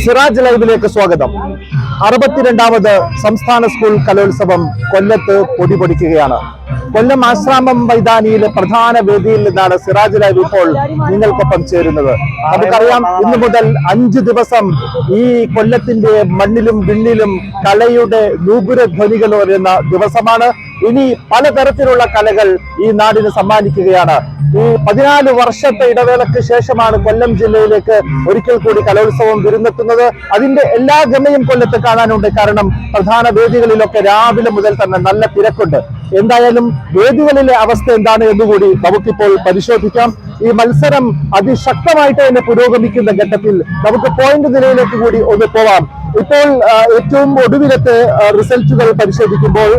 സിറാജ് ലൈവിലേക്ക് സ്വാഗതം. അറുപത്തിരണ്ടാമത് സംസ്ഥാന സ്കൂൾ കലോത്സവം കൊല്ലത്ത് പൊടി പൊടിക്കുകയാണ് കൊല്ലം ആശ്രാമം മൈതാനിയിലെ പ്രധാന വേദിയിൽ നിന്നാണ് സിറാജ് ലൈവ് ഇപ്പോൾ നിങ്ങൾക്കൊപ്പം ചേരുന്നത്. നമുക്കറിയാം ഇന്നു മുതൽ അഞ്ചു ദിവസം ഈ കൊല്ലത്തിന്റെ മണ്ണിലും വിണ്ണിലും കലയുടെ നൂപുര ധ്വനികൾ വരുന്ന ദിവസമാണ്. ഇനി പലതരത്തിലുള്ള കലകൾ ഈ നാടിന് സമ്മാനിക്കുകയാണ്. ഈ പതിനാല് വർഷത്തെ ഇടവേളയ്ക്ക് ശേഷമാണ് കൊല്ലം ജില്ലയിലേക്ക് ഒരിക്കൽ കൂടി കലോത്സവം വിരുന്നെത്തുന്നത്. അതിന്റെ എല്ലാ ഗമയും കൊല്ലത്ത് കാണാനുണ്ട്. കാരണം പ്രധാന വേദികളിലൊക്കെ രാവിലെ മുതൽ തന്നെ നല്ല തിരക്കുണ്ട്. എന്തായാലും വേദികളിലെ അവസ്ഥ എന്താണ് എന്നുകൂടി നമുക്കിപ്പോൾ പരിശോധിക്കാം. ഈ മത്സരം അതിശക്തമായിട്ട് തന്നെ പുരോഗമിക്കുന്ന ഘട്ടത്തിൽ നമുക്ക് പോയിന്റ് നിലയിലേക്ക് കൂടി ഒന്ന് പോവാം. ഇപ്പോൾ ഏറ്റവും ഒടുവിലത്തെ റിസൾട്ടുകൾ പരിശോധിക്കുമ്പോൾ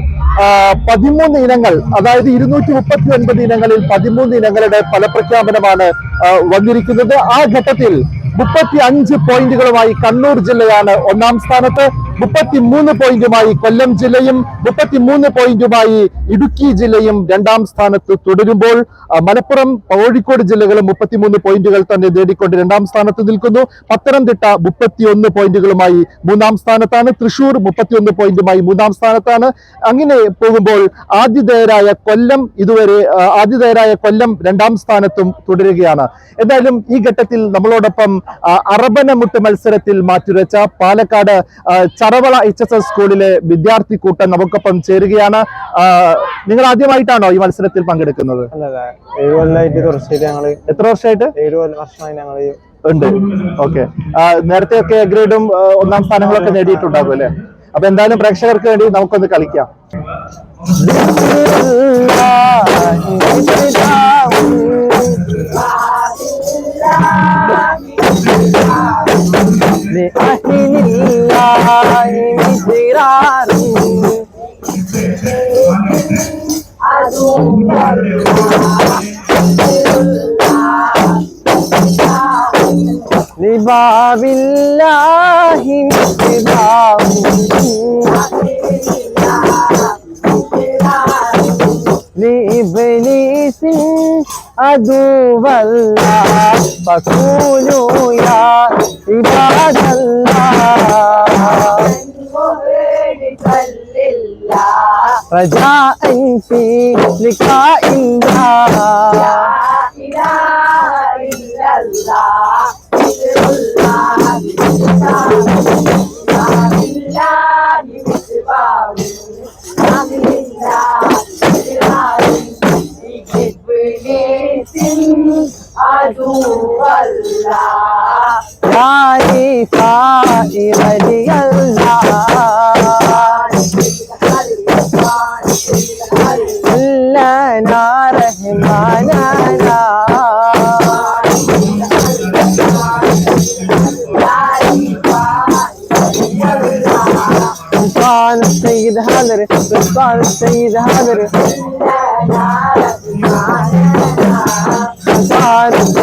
പതിമൂന്ന് ഇനങ്ങൾ അതായത് ഇരുന്നൂറ്റി മുപ്പത്തി ഒൻപത് ഇനങ്ങളിൽ പതിമൂന്ന് ഇനങ്ങളുടെ ഫലപ്രഖ്യാപനമാണ് വന്നിരിക്കുന്നത്. ആ ഘട്ടത്തിൽ മുപ്പത്തി അഞ്ച് പോയിന്റുകളുമായി കണ്ണൂർ ജില്ലയാണ് ഒന്നാം സ്ഥാനത്ത്. മുപ്പത്തി മൂന്ന് പോയിന്റുമായി കൊല്ലം ജില്ലയും മുപ്പത്തി മൂന്ന് പോയിന്റുമായി ഇടുക്കി ജില്ലയും രണ്ടാം സ്ഥാനത്ത് തുടരുമ്പോൾ മലപ്പുറം കോഴിക്കോട് ജില്ലകളും മുപ്പത്തിമൂന്ന് പോയിന്റുകൾ തന്നെ നേടിക്കൊണ്ട് രണ്ടാം സ്ഥാനത്ത് നിൽക്കുന്നു. പത്തനംതിട്ട മുപ്പത്തിയൊന്ന് പോയിന്റുകളുമായി മൂന്നാം സ്ഥാനത്താണ്. തൃശൂർ മുപ്പത്തിയൊന്ന് പോയിന്റുമായി മൂന്നാം സ്ഥാനത്താണ്. അങ്ങനെ പോകുമ്പോൾ ആതിഥേയരായ കൊല്ലം ഇതുവരെ ആതിഥേയരായ കൊല്ലം രണ്ടാം സ്ഥാനത്തും തുടരുകയാണ്. എന്തായാലും ഈ ഘട്ടത്തിൽ നമ്മളോടൊപ്പം അറബനമുട്ട് മത്സരത്തിൽ മാറ്റുരച്ച പാലക്കാട് ചറവള എച്ച് എസ് എസ് സ്കൂളിലെ വിദ്യാർത്ഥി കൂട്ടം നമുക്കൊപ്പം ചേരുകയാണ്. നിങ്ങൾ ആദ്യമായിട്ടാണോ ഈ മത്സരത്തിൽ പങ്കെടുക്കുന്നത്? അല്ലല്ല ഏഴ് കൊല്ലമായിട്ട് തുടർച്ചയായിട്ട് ഞങ്ങൾ എത്ര വർഷമായിട്ട്? ഏഴ് വർഷമായി ഉണ്ട്. ഓക്കെ. നേരത്തെ ഒക്കെ ഗ്രേഡും ഒന്നാം സ്ഥാനങ്ങളൊക്കെ നേടിയിട്ടുണ്ടാകും അല്ലെ? അപ്പൊ എന്തായാലും പ്രേക്ഷകർക്ക് വേണ്ടി നമുക്കൊന്ന് കളിക്കാം. لباب الله لإبليس عدو الله فقولوا يا عباد الله رجاء في لقاء الله يا نساء رضي الله لنا رحماننا سلطان السيد حاضر سلطان السيد حاضر سلطان السيد حاضر سلطان السيد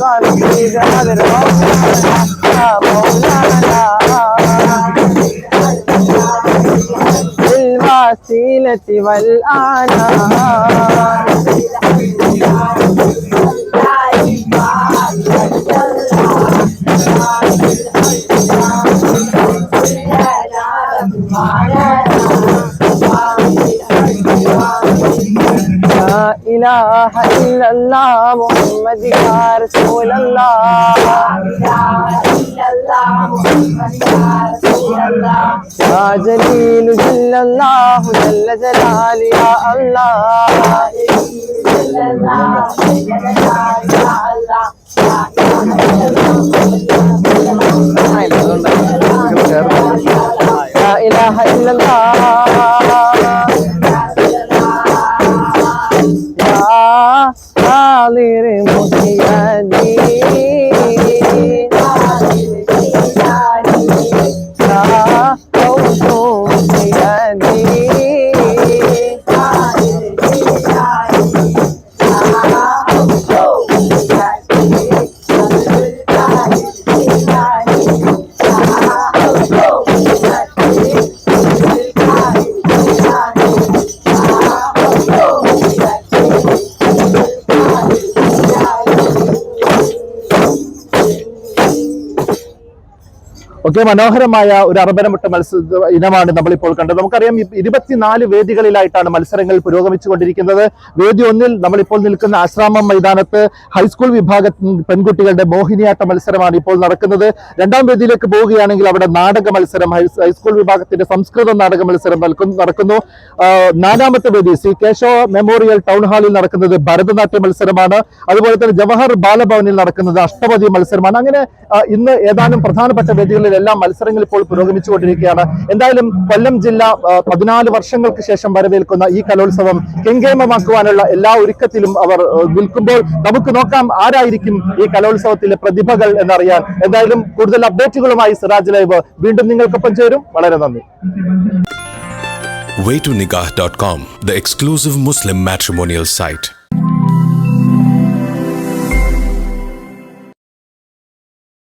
حاضر مولانا مولانا بالوسيلة إله إلا الله محمد يا رسول الله. يا جليل جل الله جل جلال يا الله. لا إله إلا الله ഒക്കെ മനോഹരമായ ഒരു അറബനമുട്ട മത്സര ഇനമാണ് നമ്മളിപ്പോൾ കണ്ടത്. നമുക്കറിയാം ഇരുപത്തിനാല് വേദികളിലായിട്ടാണ് മത്സരങ്ങൾ പുരോഗമിച്ചു കൊണ്ടിരിക്കുന്നത് വേദി ഒന്നിൽ നമ്മളിപ്പോൾ നിൽക്കുന്ന ആശ്രാമം മൈതാനത്ത് ഹൈസ്കൂൾ വിഭാഗ പെൺകുട്ടികളുടെ മോഹിനിയാട്ട മത്സരമാണ് ഇപ്പോൾ നടക്കുന്നത്. രണ്ടാം വേദിയിലേക്ക് പോവുകയാണെങ്കിൽ അവിടെ നാടക മത്സരം ഹൈസ്കൂൾ വിഭാഗത്തിന്റെ സംസ്കൃത നാടക മത്സരം നടക്കുന്നു. നാലാമത്തെ വേദി സി കേശവ മെമ്മോറിയൽ ടൗൺ ഹാളിൽ നടക്കുന്നത് ഭരതനാട്യ മത്സരമാണ്. അതുപോലെ തന്നെ ജവഹർ ബാലഭവനിൽ നടക്കുന്നത് അഷ്ടപതി മത്സരമാണ്. അങ്ങനെ ഇന്ന് ഏതാനും പ്രധാനപ്പെട്ട വേദികളിലെല്ലാം മത്സരങ്ങൾ ഇപ്പോൾ പുരോഗമിച്ചുകൊണ്ടിരിക്കുകയാണ്. എന്തായാലും കൊല്ലം ജില്ല പതിനാല് വർഷങ്ങൾക്ക് ശേഷം വരവേൽക്കുന്ന ഈ കലോത്സവം കെങ്കേമമാക്കുവാനുള്ള എല്ലാ ഒരുക്കത്തിലും അവർ നിൽക്കുമ്പോൾ നമുക്ക് നോക്കാം ആരായിരിക്കും ഈ കലോത്സവത്തിലെ പ്രതിഭകൾ എന്നറിയാൻ. എന്തായാലും കൂടുതൽ അപ്ഡേറ്റുകളുമായി സിറാജ് ലൈവ് വീണ്ടും നിങ്ങൾക്കൊപ്പം ചേരും. വളരെ നന്ദി. Waytonikah.com, the exclusive Muslim matrimonial site.